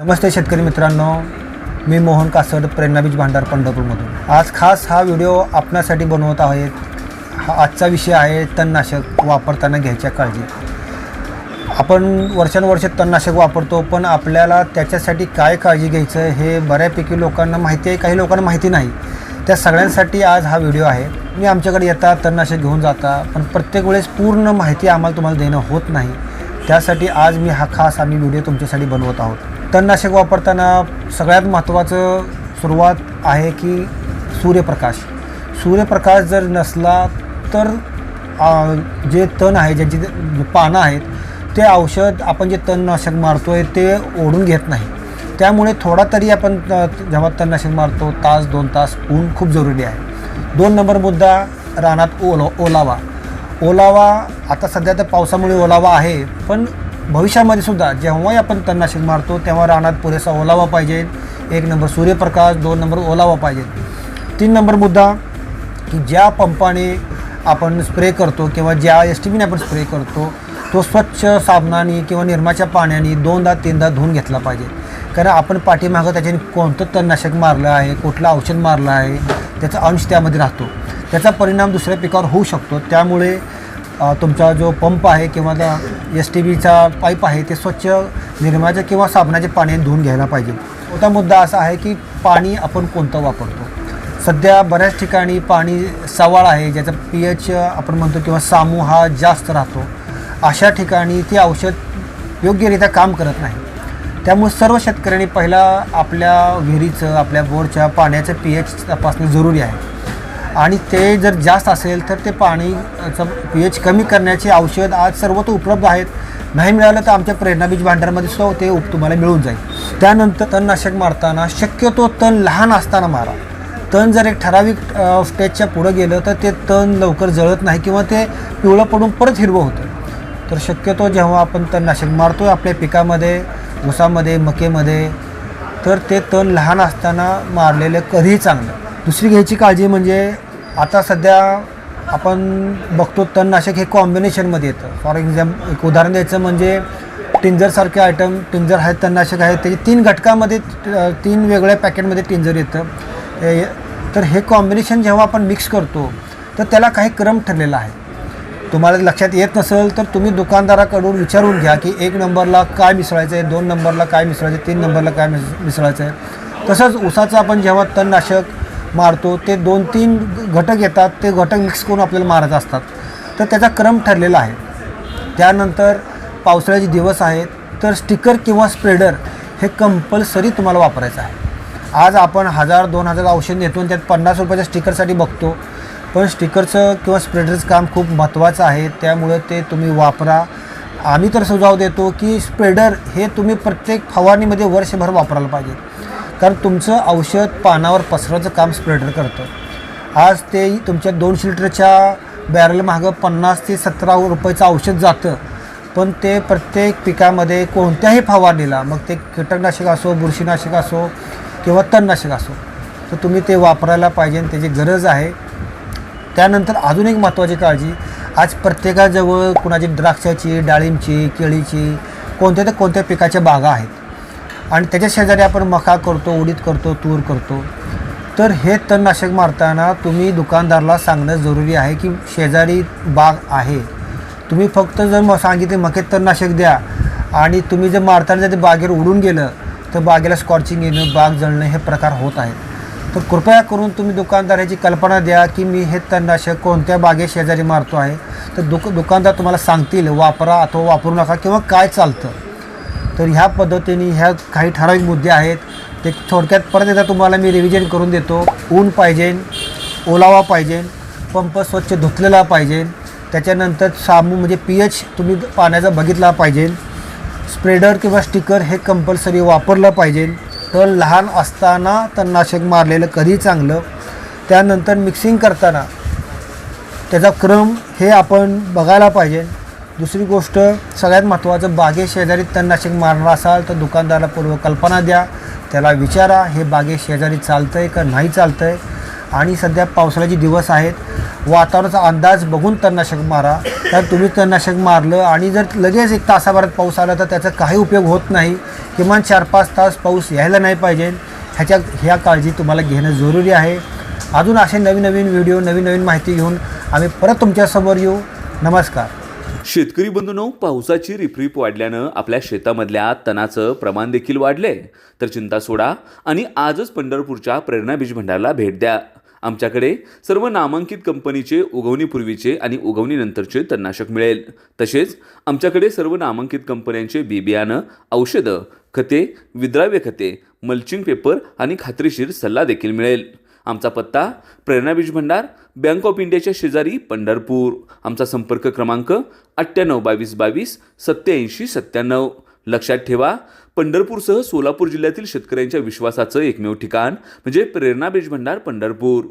नमस्ते शेतकरी मित्रांनो मी मोहन कासड प्रेरणाबीज भांडार पंढरपूरमधून. आज खास हा व्हिडिओ आपणासाठी बनवत आहेत. हा आजचा विषय आहे तणनाशक वापरताना घ्यायच्या काळजी. आपण वर्षानुवर्ष तणनाशक वापरतो पण आपल्याला त्याच्यासाठी काय काळजी घ्यायचं हे बऱ्यापैकी लोकांना माहिती आहे काही लोकांना माहिती नाही. त्या सगळ्यांसाठी आज हा व्हिडिओ आहे. मी आमच्याकडे येता तणनाशक घेऊन जाता पण प्रत्येक वेळेस पूर्ण माहिती आम्हाला तुम्हाला देणं होत नाही. त्यासाठी आज मी हा खास आम्ही व्हिडिओ तुमच्यासाठी बनवत आहोत. तणनाशक वापरताना सगळ्यात महत्त्वाचं सुरुवात आहे की सूर्यप्रकाश. सूर्यप्रकाश जर नसला तर जे तण आहे ज्याची पानं आहेत ते औषध आपण जे तणनाशक मारतो आहे ते ओढून घेत नाही. त्यामुळे थोडा तरी आपण जेव्हा तणनाशक मारतो तास दोन तास ऊन खूप जरुरी आहे. दोन नंबर मुद्दा रानात ओलो ओलावा. ओलावा आता सध्या तर पावसामुळे ओलावा आहे पण भविष्यामध्ये सुद्धा जेव्हाही आपण तणनाशक मारतो तेव्हा रानात पुरेसा ओलावा पाहिजे. एक नंबर सूर्यप्रकाश दोन नंबर ओलावा पाहिजे. तीन नंबर मुद्दा की ज्या पंपाने आपण स्प्रे करतो किंवा ज्या एस टी बीने आपण स्प्रे करतो तो स्वच्छ साबणाने किंवा निरमाच्या पाण्याने दोनदा तीनदा धुवून घेतला पाहिजे. कारण आपण पाठीमागं त्याच्याने कोणतं तणनाशक मारलं आहे कुठलं औषध मारलं आहे त्याचा अंश त्यामध्ये राहतो. त्याचा परिणाम दुसऱ्या पिकावर होऊ शकतो. त्यामुळे तुमचा जो पंप आहे किंवा एस टी बीचा पाईप आहे ते स्वच्छ निरमाच्या किंवा साबणाचे पाणी धुवून घ्यायला पाहिजे. मोठा मुद्दा असा आहे की पाणी आपण कोणतं वापरतो? सध्या बऱ्याच ठिकाणी पाणी सवाळ आहे ज्याचा पी एच आपण म्हणतो किंवा सामू हा जास्त राहतो. अशा ठिकाणी ते औषध योग्यरित्या काम करत नाही. त्यामुळे सर्व शेतकऱ्यांनी पहिला आपल्या विहिरीचं आपल्या बोरच्या पाण्याचं पी एच तपासणे जरुरी आहे. आणि ते जर जास्त असेल तर ते पाणीचं पी एच कमी करण्याचे औषध आज सर्वत्र उपलब्ध आहेत. नाही मिळालं तर आमच्या प्रेरणा बीज भांडारमध्ये सुद्धा ते उप तुम्हाला मिळून जाईल. त्यानंतर तणनाशक मारताना शक्यतो तण लहान असताना मारा. तण जर एक ठराविक स्टेजच्या पुढं गेलं तर ते तण लवकर जळत नाही किंवा ते पिवळं पडून परत हिरवं होतं. तर शक्यतो जेव्हा आपण तणनाशक मारतो आहे आपल्या पिकामध्ये ऊसामध्ये मकेमध्ये तर ते तण लहान असताना मारलेलं कधीही चांगलं. दुसरी घ्यायची काळजी म्हणजे आता सध्या आपण बघतो तणनाशक हे कॉम्बिनेशनमध्ये येतं. फॉर एक्झाम्पल एक उदाहरण द्यायचं म्हणजे टिंजरसारखे आयटम टिंजर आहेत तणनाशक आहेत त्याचे तीन घटकामध्ये तीन वेगळ्या पॅकेटमध्ये टिंजर येतं. तर हे कॉम्बिनेशन जेव्हा आपण मिक्स करतो तर त्याला काही क्रम ठरलेला आहे. तुम्हाला लक्षात येत नसेल तर तुम्ही दुकानदाराकडून विचारून घ्या की एक नंबरला काय मिसळायचं आहे दोन नंबरला काय मिसळायचं आहे तीन नंबरला काय मिस मिसळायचं आहे. तसंच ऊसाचं आपण जेव्हा तणनाशक मारतो ते दोन तीन घटक येतात ते घटक मिक्स करून आपल्याला मारत असतात. तर त्याचा क्रम ठरलेला आहे. त्यानंतर पावसाळ्याचे दिवस आहेत तर स्टिकर किंवा स्प्रेडर हे कंपल्सरी तुम्हाला वापरायचं आहे. आज आपण हजार दोन हजार औषध नेतो आणि त्यात पन्नास रुपयाच्या स्टिकरसाठी बघतो. पण स्टिकरचं किंवा स्प्रेडरचं काम खूप महत्त्वाचं आहे. त्यामुळे ते तुम्ही वापरा. आम्ही तर सुझाव देतो की स्प्रेडर हे तुम्ही प्रत्येक फवारणीमध्ये वर्षभर वापरायला पाहिजे. कारण तुमचं औषध पानावर पसरवायचं काम स्प्रेडर करतं. आज ते तुमच्या दोनशे लिटरच्या बॅरल मागं पन्नास ते सतरा रुपयाचं औषध जातं. पण ते प्रत्येक पिकामध्ये कोणत्याही फवारणीला मग ते कीटकनाशक असो बुरशीनाशक असो किंवा तणनाशक असो तर तुम्ही ते वापरायला पाहिजे आणि त्याची गरज आहे. त्यानंतर अजून एक महत्त्वाची काळजी आज प्रत्येकाजवळ कुणाची द्राक्षाची डाळिंबची केळीची कोणत्या तर कोणत्या पिकाच्या बागा आहेत. आणि त्याच्या शेजारी आपण मका करतो उडीद करतो तूर करतो. तर हे तणनाशक मारताना तुम्ही दुकानदाराला सांगणं जरुरी आहे की शेजारी बाग आहे. तुम्ही फक्त जर मग सांगितले मकेत तणनाशक द्या आणि तुम्ही जर मारताना जर ते बागेवर उडून गेलं तर बागेला स्कॉचिंग येणं बाग जळणं हे प्रकार होत आहेत. तर कृपया करून तुम्ही दुकानदाराची कल्पना द्या की मी हे तणनाशक कोणत्या बागे शेजारी मारतो आहे. तर दुक दुकानदार तुम्हाला सांगतील वापरा अथवा वापरू नका किंवा काय चालतं? तर ह्या पद्धतीने ह्या काही ठराविक मुद्दे आहेत. ते थोडक्यात परत एकदा तुम्हाला मी रिव्हिजन करून देतो. ऊन पाहिजे ओलावा पाहिजे पंप स्वच्छ धुतलेला पाहिजे. त्याच्यानंतर सामू म्हणजे पी एच तुम्ही पाण्याचा बघितला पाहिजे. स्प्रेडर किंवा स्टिकर हे कंपल्सरी वापरलं पाहिजे. तर लहान असताना तणनाशक मारलेलं कधी चांगलं. त्यानंतर मिक्सिंग करताना त्याचा क्रम हे आपण बघायला पाहिजे. दुसरी गोष्ट सगळ्यात महत्त्वाचं बागे शेजारी तणनाशक मारणार असाल तर दुकानदाराला पूर्व कल्पना द्या. त्याला विचारा हे बागे शेजारी चालतं आहे का नाही चालतं आहे आणि सध्या पावसाळ्याचे दिवस आहेत. वातावरणाचा अंदाज बघून तणनाशक मारा. तर तुम्ही तणनाशक मारलं आणि जर लगेच एक तासाभरात पाऊस आला तर त्याचा काही उपयोग होत नाही. किमान चार पाच तास पाऊस यायला नाही पाहिजे. ह्याच्या ह्या काळजी तुम्हाला घेणं जरुरी आहे. अजून असे नवीन नवीन व्हिडिओ नवीन नवीन माहिती घेऊन आम्ही परत तुमच्यासमोर येऊ. नमस्कार. शेतकरी बंधूंनो पावसाची रिपरिप वाढल्यानं आपल्या शेतामधल्या तणाचं प्रमाण देखील वाढले तर चिंता सोडा आणि आजच पंढरपूरच्या प्रेरणा बीज भंडारला भेट द्या. आमच्याकडे सर्व नामांकित कंपनीचे उगवणीपूर्वीचे आणि उगवणीनंतरचे तणनाशक मिळेल. तसेच आमच्याकडे सर्व नामांकित कंपन्यांचे बी बियाणं औषधं खते विद्राव्य खते मल्चिंग पेपर आणि खात्रीशीर सल्ला देखील मिळेल. आमचा पत्ता प्रेरणा बीज भंडार बँक ऑफ इंडियाच्या शेजारी पंढरपूर. आमचा संपर्क क्रमांक अठ्ठ्याण्णव बावीस बावीस सत्याऐंशी सत्त्याण्णव. लक्षात ठेवा पंढरपूरसह सोलापूर जिल्ह्यातील शेतकऱ्यांच्या विश्वासाचं एकमेव ठिकाण म्हणजे प्रेरणा बीज भंडार पंढरपूर.